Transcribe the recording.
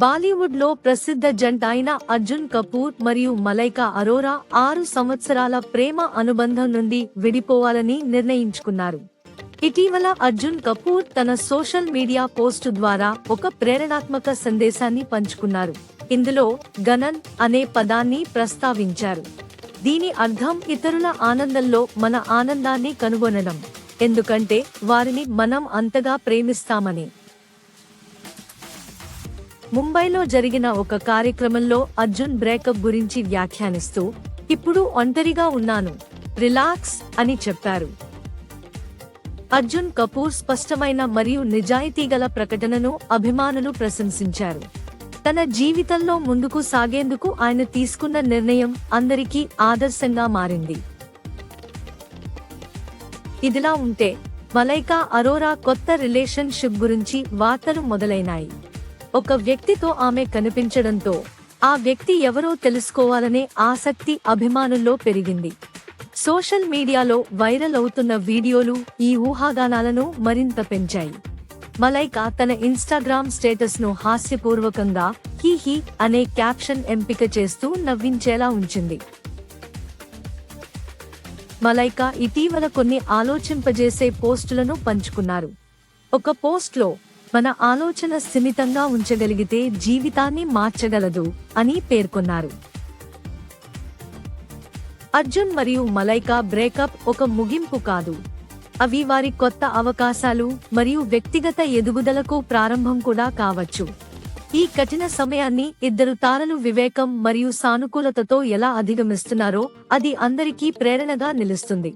బాలీవుడ్లో ప్రసిద్ధ జంట అయిన అర్జున్ కపూర్ మరియు మలైకా అరోరా ఆరు సంవత్సరాల ప్రేమ అనుబంధం నుండి విడిపోవాలని నిర్ణయించుకున్నారు. ఇటీవల అర్జున్ కపూర్ తన సోషల్ మీడియా పోస్టు ద్వారా ఒక ప్రేరణాత్మక సందేశాన్ని పంచుకున్నారు. ఇందులో గణన్ అనే పదాన్ని ప్రస్తావించారు. దీని అర్థం ఇతరుల ఆనందంలో మన ఆనందాన్ని కనుగొనడం. ఎందుకంటే వారిని మనం అంతగా ప్రేమిస్తామని ముంబైలో జరిగిన ఒక కార్యక్రమంలో అర్జున్ బ్రేకప్ గురించి వ్యాఖ్యానిస్తూ ఇప్పుడు ఒంటరిగా ఉన్నాను. రిలాక్స్ అని చెప్పారు. అర్జున్ కపూర్ స్పష్టమైన మరియు నిజాయితీగల ప్రకటనను అభిమానులు ప్రశంసించారు. తన జీవితంలో ముందుకు సాగేందుకు ఆయన తీసుకున్న నిర్ణయం అందరికీ ఆదర్శంగా మారింది. ఇదిలా ఉంటే మలైకా అరోరా కొత్త రిలేషన్షిప్ గురించి వార్తలు మొదలైనాయి. ఒక వ్యక్తితో ఆమె కనిపించడంతో ఆ వ్యక్తి ఎవరో తెలుసుకోవాలనే ఆసక్తి అభిమానుల్లో పెరిగింది. సోషల్ మీడియాలో వైరల్ అవుతున్న వీడియోలు ఈ ఊహాగానాలను మరింత పెంచాయి. మలైకా తన ఇన్స్టాగ్రామ్ స్టేటస్ను హాస్యపూర్వకంగా హీ హీ అనే క్యాప్షన్ ఎంపిక చేస్తూ నవ్వించేలా ఉంచింది. మలైకా ఇటీవల కొన్ని ఆలోచింపజేసే పోస్టులను పంచుకున్నారు. ఒక పోస్ట్లో మన ఆలోచన స్థిమితంగా ఉంచగలిగితే జీవితాన్ని మార్చగలదు అని పేర్కొన్నారు. అర్జున్ మరియు మలైకా బ్రేకప్ ఒక ముగింపు కాదు. అవి వారి కొత్త అవకాశాలు మరియు వ్యక్తిగత ఎదుగుదలకు ప్రారంభం కూడా కావచ్చు. ఈ కఠిన సమయాన్ని ఇద్దరు తారలు వివేకం మరియు సానుకూలతతో ఎలా అధిగమిస్తున్నారో అది అందరికీ ప్రేరణగా నిలుస్తుంది.